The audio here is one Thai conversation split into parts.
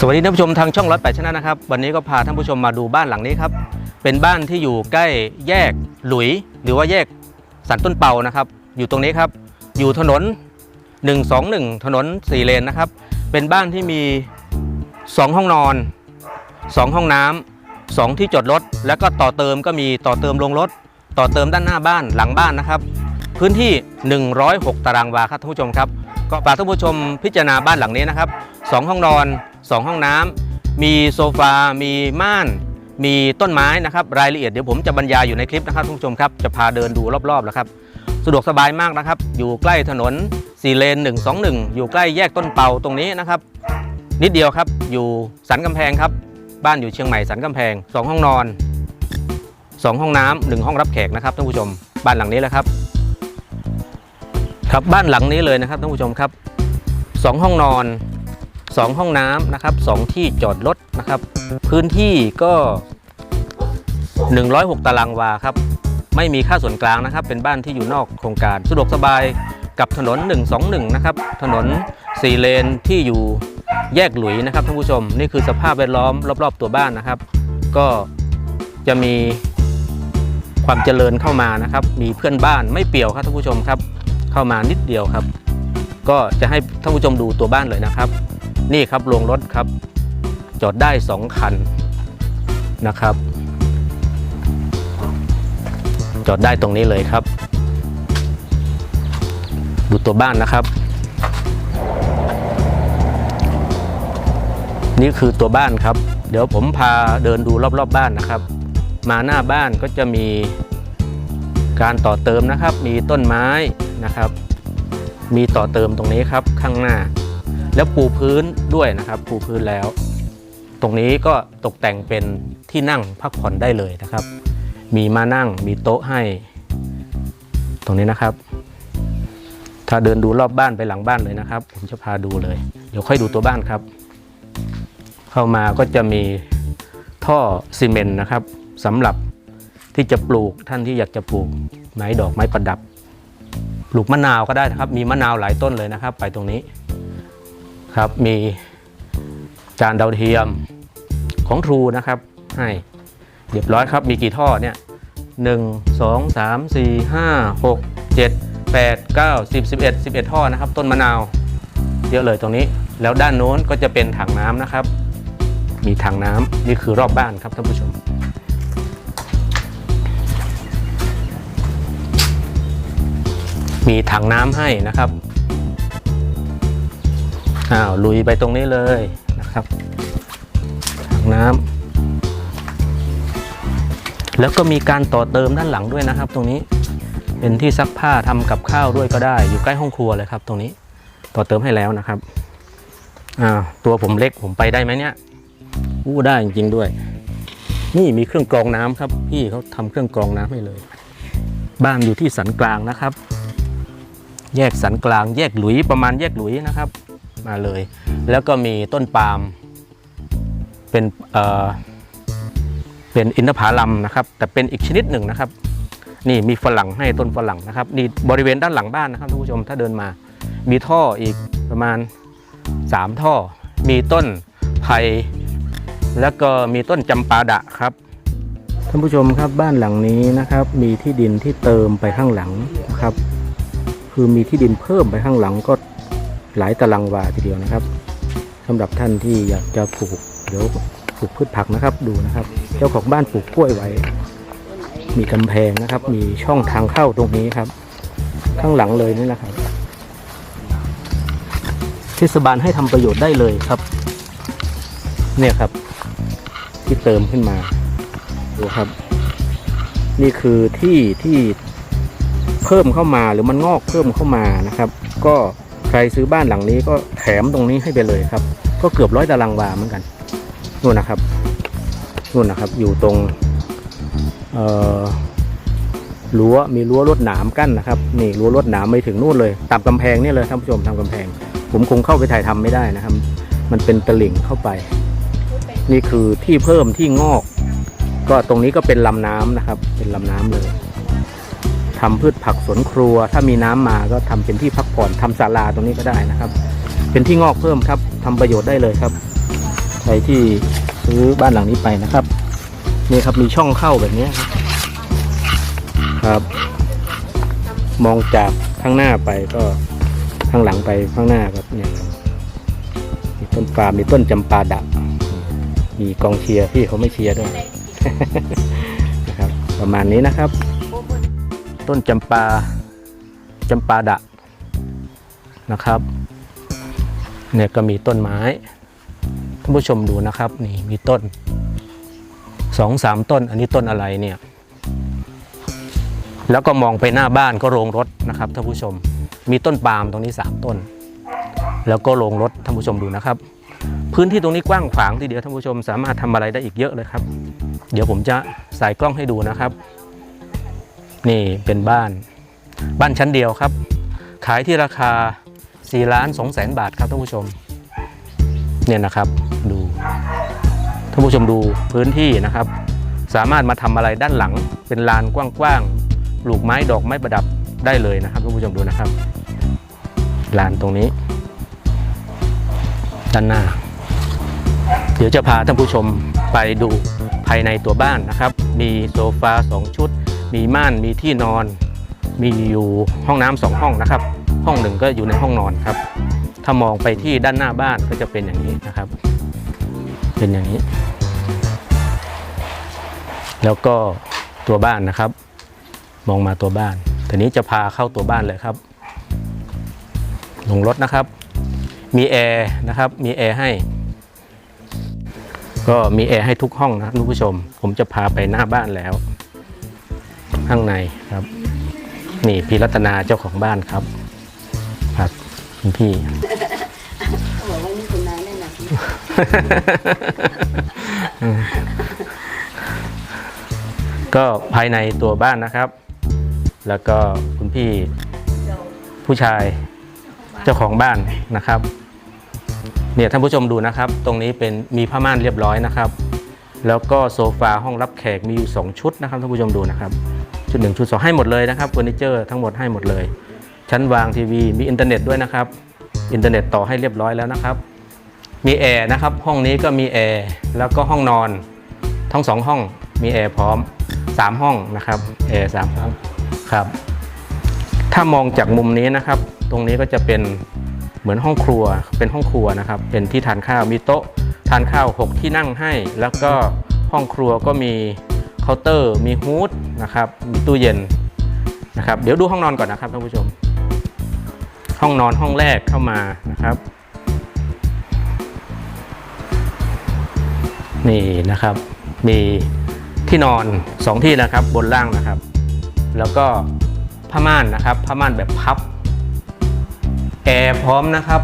สวัสดีท่านผู้ชมทางช่องร้อยแปดชนะนะครับ วันนี้ก็พาท่านผู้ชมมาดูบ้านหลังนี้ครับ เป็นบ้านที่อยู่ใกล้แยกหลุย หรือว่าแยกสันต้นเป่านะครับ อยู่ตรงนี้ครับ อยู่ถนน 121 ถนนสี่เลนนะครับ เป็นบ้านที่มี 2 ห้องนอน 2 ห้องน้ำสองที่จอดรถ แล้วก็ต่อเติมก็มีต่อเติมลงรถ ต่อเติมด้านหน้าบ้านหลังบ้านนะครับ พื้นที่ 106 ตารางวาครับท่านผู้ชมครับ ก็ฝากท่านผู้ชมพิจารณาบ้านหลังนี้นะครับ 2 ห้องนอน 2 ห้องน้ำมีโซฟา มีม่าน มีต้นไม้นะครับ รายละเอียดเดี๋ยวผมจะบรรยายอยู่ในคลิปนะครับท่านผู้ชมครับ จะพาเดินดูรอบๆแล้วครับ สะดวกสบายมากนะครับ อยู่ใกล้ถนนสี่เลน 121 อยู่ใกล้แยกต้นเปาตรงนี้นะครับ นิดเดียวครับ อยู่สันกำแพงครับ บ้านอยู่เชียงใหม่สันกำแพง 2 ห้องนอน 2 ห้องน้ำหนึ่งห้องรับแขกนะครับท่านผู้ชม บ้านหลังนี้แหละครับ ครับบ้านหลังนี้เลยนะครับท่านผู้ชมครับสองห้องนอน สองห้องน้ำนะครับสองที่จอดรถนะครับ พื้นที่ก็ 106 ตารางวาครับ ไม่มีค่าส่วนกลางนะครับ เป็นบ้านที่อยู่นอกโครงการ สะดวกสบายกับถนน 121 นะครับ ถนน 4 เลนที่อยู่แยกหลุยนะครับท่านผู้ชม นี่คือสภาพแวดล้อมรอบ ๆ ตัวบ้านนะครับ ก็จะมีความเจริญเข้ามานะครับ มีเพื่อนบ้านไม่เปี่ยวครับท่านผู้ชมครับ เข้ามานิดเดียวครับ ก็จะให้ท่านผู้ชมดูตัวบ้านเลยนะครับ นี่ครับโรงรถครับ จอดได้ 2 คันนะครับ จอดได้ตรงนี้เลยครับ ดูตัวบ้านนะครับ นี่คือตัวบ้านครับ เดี๋ยวผมพาเดินดูรอบๆบบ้านนะครับ มาหน้าบ้านก็จะมีการต่อเติมนะครับ มีต้นไม้นะครับ มีต่อเติมตรงนี้ครับข้างหน้า แล้วปูพื้นด้วยนะครับ ปูพื้นแล้ว ตรงนี้ก็ตกแต่งเป็นที่นั่งพักผ่อนได้เลยนะครับ มีมานั่งมีโต๊ะให้ ตรงนี้นะครับ ถ้าเดินดูรอบบ้านไปหลังบ้านเลยนะครับ ผมจะพาดูเลย เดี๋ยวค่อยดูตัวบ้านครับ เข้ามาก็จะมีท่อซีเมนต์นะครับสำหรับที่จะปลูกท่านที่อยากจะปลูกไม้ดอกไม้ประดับ ปลูกมะนาวก็ได้นะครับ มีมะนาวหลายต้นเลยนะครับ ไปตรงนี้ ครับ มีจานดาวเทียมของทรูนะครับให้เรียบร้อยครับมีกี่ท่อเนี่ยหนึ่งสองสามสี่ห้าหกเจ็ดแปดเก้าสิบสิบเอ็ดสิบเอ็ดท่อนะครับ ต้นมะนาวเยอะเลยตรงนี้ แล้วด้านโน้นก็จะเป็นถังน้ำนะครับ มีถังน้ำนี่คือรอบบ้านครับท่านผู้ชม มีถังน้ำให้นะครับ อ้าวลุยไปตรงนี้เลยนะครับถังน้ำแล้วก็มีการต่อเติมด้านหลังด้วยนะครับ ตรงนี้เป็นที่ซักผ้าทำกับข้าวด้วยก็ได้ อยู่ใกล้ห้องครัวเลยครับ ตรงนี้ต่อเติมให้แล้วนะครับอ่าตัวผมเล็กผมไปได้ไหมเนี่ยอู้ได้จริงๆด้วย นี่มีเครื่องกรองน้ำครับ พี่เขาทำเครื่องกรองน้ำให้เลย บ้านอยู่ที่สันกลางนะครับ แยกสันกลาง แยกหลุยประมาณแยกหลุยนะครับ มาเลย แล้วก็มีต้นปาล์มเป็นเอ่อเป็นอินทผลัมนะครับ แต่เป็นอีกชนิดหนึ่งนะครับ นี่มีฝรั่งให้ต้นฝรั่งนะครับนี่บริเวณด้านหลังบ้านนะครับท่านผู้ชมถ้าเดินมา มีท่ออีกประมาณ 3 ท่อ มีต้นไผ่แล้วก็มีต้นจำปาดะครับท่านผู้ชมครับบ้านหลังนี้นะครับ มีที่ดินที่เติมไปข้างหลังนะครับ คือมีที่ดินเพิ่มไปข้างหลังก็ หลายตารางวาทีเดียวนะครับสำหรับท่านที่อยากจะปลูกเดี๋ยวปลูกพืชผักนะครับดูนะครับ เจ้าของบ้านปลูกกล้วยไว้ มีกำแพงนะครับ มีช่องทางเข้าตรงนี้ครับ ข้างหลังเลยนี่นะครับเทศบาลให้ทำประโยชน์ได้เลยครับ เนี่ยครับ ที่เติมขึ้นมาดูครับ นี่คือที่ที่เพิ่มเข้ามาหรือมันงอกเพิ่มเข้ามานะครับ ก็ รซื้อบ้านหลังนี้ก็แถมตรงนี้ให้ไปเลยครับ ก็เกือบร้อยตารางวาเหมือนกันนู่นนะครับนู่นนะครับ อยู่ตรงเอ่อรั้วมีรั้วรวดหนามกั้นนะครับนี่รั้วรวดหนามไม่ถึงนู่นเลยตามกำแพงนี่เลยท่านผู้ชมตามกำแพง ผมคงเข้าไปถ่ายทำไม่ได้นะครับ มันเป็นตลิ่งเข้าไป นี่คือที่เพิ่มที่งอก ก็ตรงนี้ก็เป็นลำน้ำนะครับ เป็นลำน้ำเลย ทำพืชผักสวนครัว ถ้ามีน้ำมาก็ทำเป็นที่พักผ่อนทำศาลาตรงนี้ก็ได้นะครับ เป็นที่งอกเพิ่มครับทำประโยชน์ได้เลยครับ ใครที่ซื้อบ้านหลังนี้ไปนะครับ นี่ครับมีช่องเข้าแบบนี้ครับครับ มองจากข้างหน้าไปก็ข้างหลังไปข้างหน้าครับเนี่ยมีต้นปาล์มมีต้นจำปาดะมีกองเชียร์พี่เขาไม่เชียร์ด้วยนะครับ ประมาณนี้นะครับ ต้นจำปาจำปาดะนะครับเนี่ยก็มีต้นไม้ท่านผู้ชมดูนะครับนี่มีต้นสองสามต้น อันนี้ต้นอะไรเนี่ยแล้วก็มองไปหน้าบ้านก็โรงรถนะครับท่านผู้ชม มีต้นปาล์มตรงนี้ 3 ต้น แล้วก็โรงรถท่านผู้ชมดูนะครับ พื้นที่ตรงนี้กว้างขวางทีเดียวท่านผู้ชมสามารถทำอะไรได้อีกเยอะเลยครับ เดี๋ยวผมจะใส่กล้องให้ดูนะครับ นี่เป็นบ้าน บ้านชั้นเดียวครับ ขายที่ราคา4ล้าน2แสนบาทครับท่านผู้ชม เนี่ยนะครับดูท่านผู้ชมดูพื้นที่นะครับ สามารถมาทำอะไรด้านหลัง เป็นลานกว้างๆปลูกไม้ดอกไม้ประดับได้เลยนะครับท่านผู้ชมดูนะครับลานตรงนี้ ด้านหน้า เดี๋ยวจะพาท่านผู้ชมไปดูภายในตัวบ้านนะครับ มีโซฟาสองชุด มีม่านมีที่นอน มีอยู่ห้องน้ำสองห้องนะครับ ห้องหนึ่งก็อยู่ในห้องนอนครับ ถ้ามองไปที่ด้านหน้าบ้านก็จะเป็นอย่างนี้นะครับ เป็นอย่างนี้ แล้วก็ตัวบ้านนะครับ มองมาตัวบ้านทีนี้จะพาเข้าตัวบ้านเลยครับ ลงรถนะครับ มีแอร์นะครับ มีแอร์ให้ก็มีแอร์ให้ทุกห้องนะครับท่านผู้ชม ผมจะพาไปหน้าบ้านแล้ว ข้างในครับ นี่พี่รัตนาเจ้าของบ้านครับ ครับคุณพี่บอกว่านี่คุณนายนั่นน่ะก็ภายในตัวบ้านนะครับ แล้วก็คุณพี่ผู้ชายเจ้าของบ้านนะครับ เนี่ยท่านผู้ชมดูนะครับ ตรงนี้เป็นมีผ้าม่านเรียบร้อยนะครับ แล้วก็โซฟาห้องรับแขกมีอยู่สองชุดนะครับท่านผู้ชมดูนะครับ ชุดหนึ่งชุดสองให้หมดเลยนะครับเฟอร์นิเจอร์ทั้งหมดให้หมดเลย ชั้นวางทีวีมีอินเทอร์เน็ตด้วยนะครับอินเทอร์เน็ตต่อให้เรียบร้อยแล้วนะครับ มีแอร์นะครับห้องนี้ก็มีแอร์แล้วก็ห้องนอน ทั้งสองห้องมีแอร์พร้อม 3 ห้องนะครับแอร์สามห้องครับถ้ามองจากมุมนี้นะครับ ตรงนี้ก็จะเป็นเหมือนห้องครัวเป็นห้องครัวนะครับ เป็นที่ทานข้าวมีโต๊ะทานข้าว 6 ที่นั่งให้ แล้วก็ห้องครัวก็มี เคาน์เตอร์ มีฮูดนะครับมีตู้เย็นนะครับเดี๋ยวดูห้องนอนก่อนนะครับท่านผู้ชม ห้องนอนห้องแรกเข้ามานะครับนี่นะครับมีที่นอนสองที่นะครับบนล่างนะครับ แล้วก็ผ้าม่านนะครับผ้าม่านแบบพับแอร์พร้อมนะครับ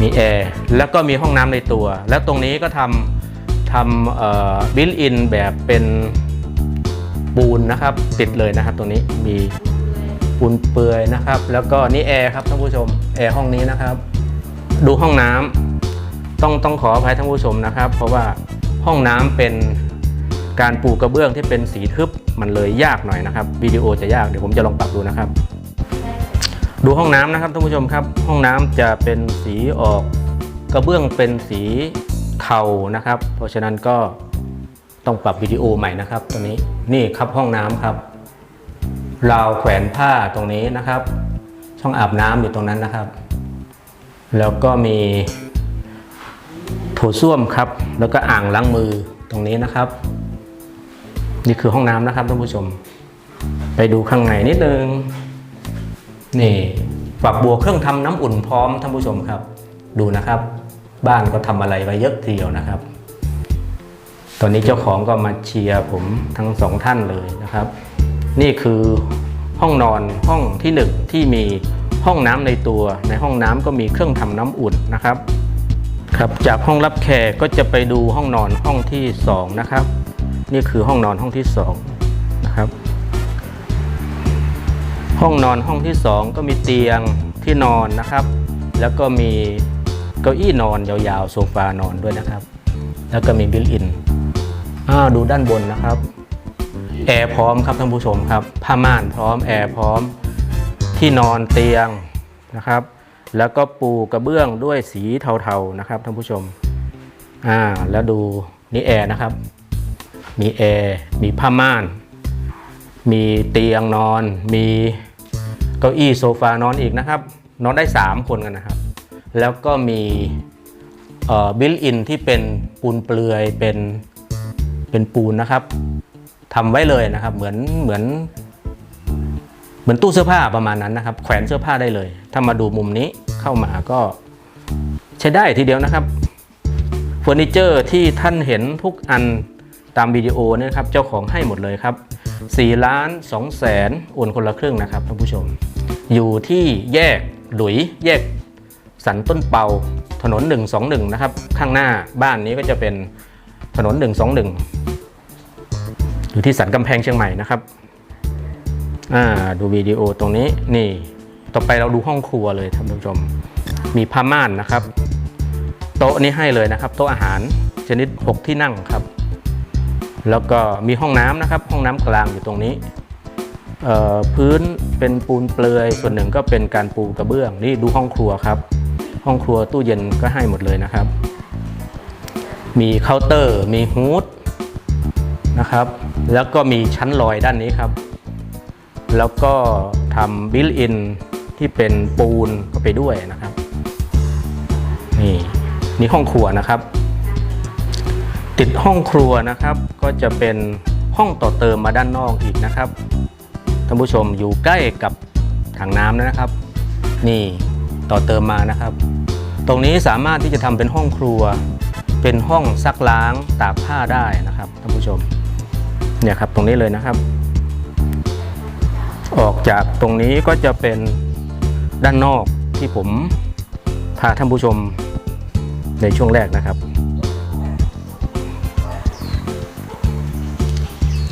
มีแอร์แล้วก็มีห้องน้ำในตัว แล้วตรงนี้ก็ทำ ทำบิลอินแบบเป็นปูนนะครับ ติดเลยนะครับ ตรงนี้มีปูนเปลือยนะครับ แล้วก็นี่แอร์ครับท่านผู้ชมแอร์ห้องนี้นะครับ ดูห้องน้ำต้องต้องขออภัยท่านผู้ชมนะครับ เพราะว่าห้องน้ำเป็นการปูกระเบื้องที่เป็นสีทึบมันเลยยากหน่อยนะครับวิดีโอจะยากเดี๋ยวผมจะลองปรับดูนะครับ ดูห้องน้ำนะครับท่านผู้ชมครับ ห้องน้ำจะเป็นสีออกกระเบื้องเป็นสี เทานะครับ เพราะฉะนั้นก็ต้องปรับวิดีโอใหม่นะครับตัวนี้นี่ครับห้องน้ำครับราวแขวนผ้าตรงนี้นะครับ ช่องอาบน้ำอยู่ตรงนั้นนะครับ แล้วก็มีโถส้วมครับ แล้วก็อ่างล้างมือตรงนี้นะครับ นี่คือห้องน้ำนะครับท่านผู้ชม ไปดูข้างในนิดนึงนี่ฝักบัวเครื่องทำน้ำอุ่นพร้อมท่านผู้ชมครับ ดูนะครับ บ้านก็ทำอะไรไว้เยอะทีเดียวนะครับ ตอนนี้เจ้าของก็มาเชียร์ผมทั้งสองท่านเลยนะครับ นี่คือห้องนอนห้องที่หนึ่งที่มีห้องน้ำในตัว ในห้องน้ำก็มีเครื่องทำน้ำอุ่นนะครับครับจากห้องรับแขกก็จะไปดูห้องนอนห้องที่2นะครับ นี่คือห้องนอนห้องที่2นะครับ ห้องนอนห้องที่ 2 ก็มีเตียงที่นอนนะครับ แล้วก็มี เก้าอี้นอนยาวๆโซฟานอนด้วยนะครับ แล้วก็มีบิลอินอ่าดูด้านบนนะครับแอร์พร้อมครับท่านผู้ชมครับผ้าม่านพร้อมแอร์พร้อมที่นอนเตียงนะครับ แล้วก็ปูกระเบื้องด้วยสีเทาๆนะครับท่านผู้ชมอ่าแล้วดูนี่แอร์นะครับ มีแอร์มีผ้าม่าน มีเตียงนอน มีเก้าอี้โซฟานอนอีกนะครับ นอนได้ 3 คนกันนะครับ แล้วก็มีบิลอินที่เป็นปูนเปลือยเป็นเป็นปูนนะครับทำไว้เลยนะครับ เหมือนเหมือน เหมือนตู้เสื้อผ้าประมาณนั้นนะครับ แขวนเสื้อผ้าได้เลย ถ้ามาดูมุมนี้เข้ามาก็ใช้ได้ทีเดียวนะครับเฟอร์นิเจอร์ที่ท่านเห็นทุกอันตามวิดีโอเนี่ยนะครับ เจ้าของให้หมดเลยครับ4ล้าน2แสนโอนคนละครึ่งนะครับท่านผู้ชม อยู่ที่แยกหลุยแยก สันต้นเปาถนน 121 นะครับ ข้างหน้าบ้านนี้ก็จะเป็นถนน 121 อยู่ที่สันกำแพงเชียงใหม่นะครับอ่าดูวิดีโอตรงนี้นี่ต่อไปเราดูห้องครัวเลยท่านผู้ชม มีผ้าม่านนะครับ โต๊ะนี้ให้เลยนะครับ โต๊ะอาหารชนิด 6 ที่นั่งครับ แล้วก็มีห้องน้ำนะครับ ห้องน้ำกลางอยู่ตรงนี้เอ่อพื้นเป็นปูนเปลือยส่วนหนึ่งก็เป็นการปูกระเบื้องนี่ดูห้องครัวครับ ห้องครัวตู้เย็นก็ให้หมดเลยนะครับ มีเคาน์เตอร์ มีฮูดนะครับ แล้วก็มีชั้นลอยด้านนี้ครับ แล้วก็ทำบิลอินที่เป็นปูนก็ไปด้วยนะครับ นี่นี่ห้องครัวนะครับ ติดห้องครัวนะครับ ก็จะเป็นห้องต่อเติมมาด้านนอกอีกนะครับท่านผู้ชมอยู่ใกล้กับถังน้ำนะครับ นี่ ต่อเติมมานะครับ ตรงนี้สามารถที่จะทำเป็นห้องครัว เป็นห้องซักล้างตากผ้าได้นะครับท่านผู้ชมเนี่ยครับตรงนี้เลยนะครับ ออกจากตรงนี้ก็จะเป็นด้านนอกที่ผมพาท่านผู้ชมในช่วงแรกนะครับ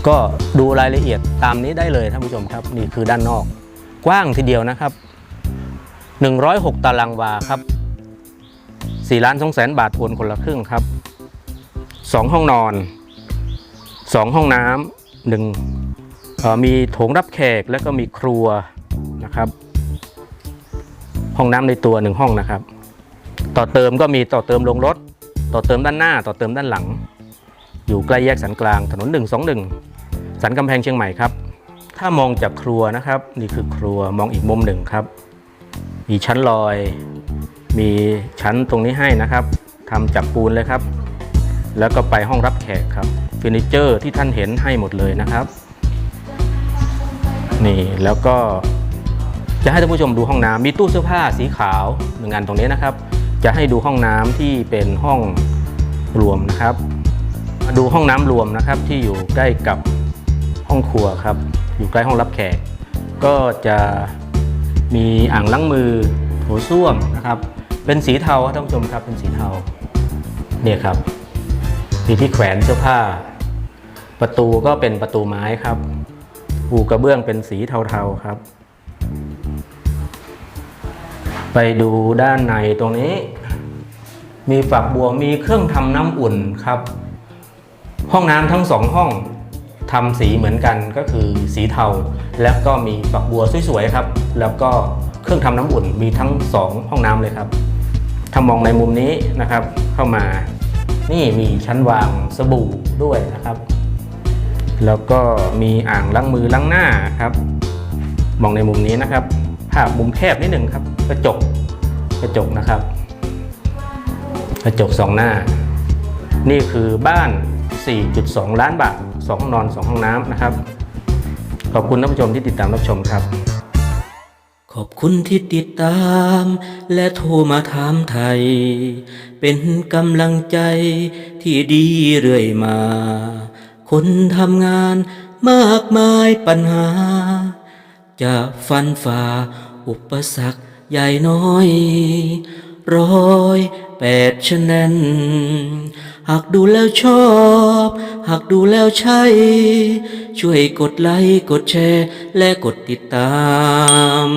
ก็ดูรายละเอียดตามนี้ได้เลยท่านผู้ชมครับ นี่คือด้านนอก กว้างทีเดียวนะครับ 106 ตารางวาครับ4ล้าน2แสนบาทโอนคนละครึ่งครับ 2 ห้องนอน 2 ห้องน้ำหนึ่งมีโถงรับแขกแล้วก็มีครัวนะครับ ห้องน้ำในตัวหนึ่งห้องนะครับ ต่อเติมก็มีต่อเติมลงรถ ต่อเติมด้านหน้า ต่อเติมด้านหลัง อยู่ใกล้แยกสันกลางถนน 121 สันกำแพงเชียงใหม่ครับ ถ้ามองจากครัวนะครับ นี่คือครัวมองอีกมุมหนึ่งครับ มีชั้นลอย มีชั้นตรงนี้ให้นะครับทำจากปูนเลยครับ แล้วก็ไปห้องรับแขกครับเฟอร์นิเจอร์ที่ท่านเห็นให้หมดเลยนะครับ นี่แล้วก็จะให้ท่านผู้ชมดูห้องน้ำมีตู้เสื้อผ้าสีขาวหนึ่งอันตรงนี้นะครับ จะให้ดูห้องน้ำที่เป็นห้องรวมนะครับ มาดูห้องน้ำรวมนะครับที่อยู่ใกล้กับห้องครัวครับ อยู่ใกล้ห้องรับแขก ก็จะ มีอ่างล้างมือโถส้วมนะครับ เป็นสีเทาครับท่านผู้ชมครับเป็นสีเทาเนี่ยครับมีที่แขวนเสื้อผ้า ประตูก็เป็นประตูไม้ครับปูกระเบื้องเป็นสีเทาๆครับ ไปดูด้านในตรงนี้ มีฝักบัวมีเครื่องทำน้ำอุ่นครับ ห้องน้ำทั้งสองห้องทำสีเหมือนกันก็คือสีเทา แล้วก็มีฝักบัวสวยๆครับ แล้วก็เครื่องทำน้ำอุ่นมีทั้งสองห้องน้ำเลยครับถ้ามองในมุมนี้นะครับ เข้ามานี่มีชั้นวางสบู่ด้วยนะครับ แล้วก็มีอ่างล้างมือล้างหน้าครับ มองในมุมนี้นะครับ ภาพมุมแคบนิดหนึ่งครับ กระจกกระจกนะครับ กระจกสองหน้า นี่คือบ้าน 4.2 ล้านบาท 2 ห้องนอน 2 ห้องน้ำนะครับ ขอบคุณท่านผู้ชมที่ติดตามรับชมครับ ขอบคุณที่ติดตาม และโทรมาถามไทย เป็นกำลังใจที่ดีเรื่อยมา คนทำงานมากมายปัญหา จะฟันฝ่าอุปสรรคใหญ่น้อย ร้อยแปดชะแนน หากดูแล้วชอบ หากดูแล้วใช่ ช่วยกดไลค์ กดแชร์ และกดติดตาม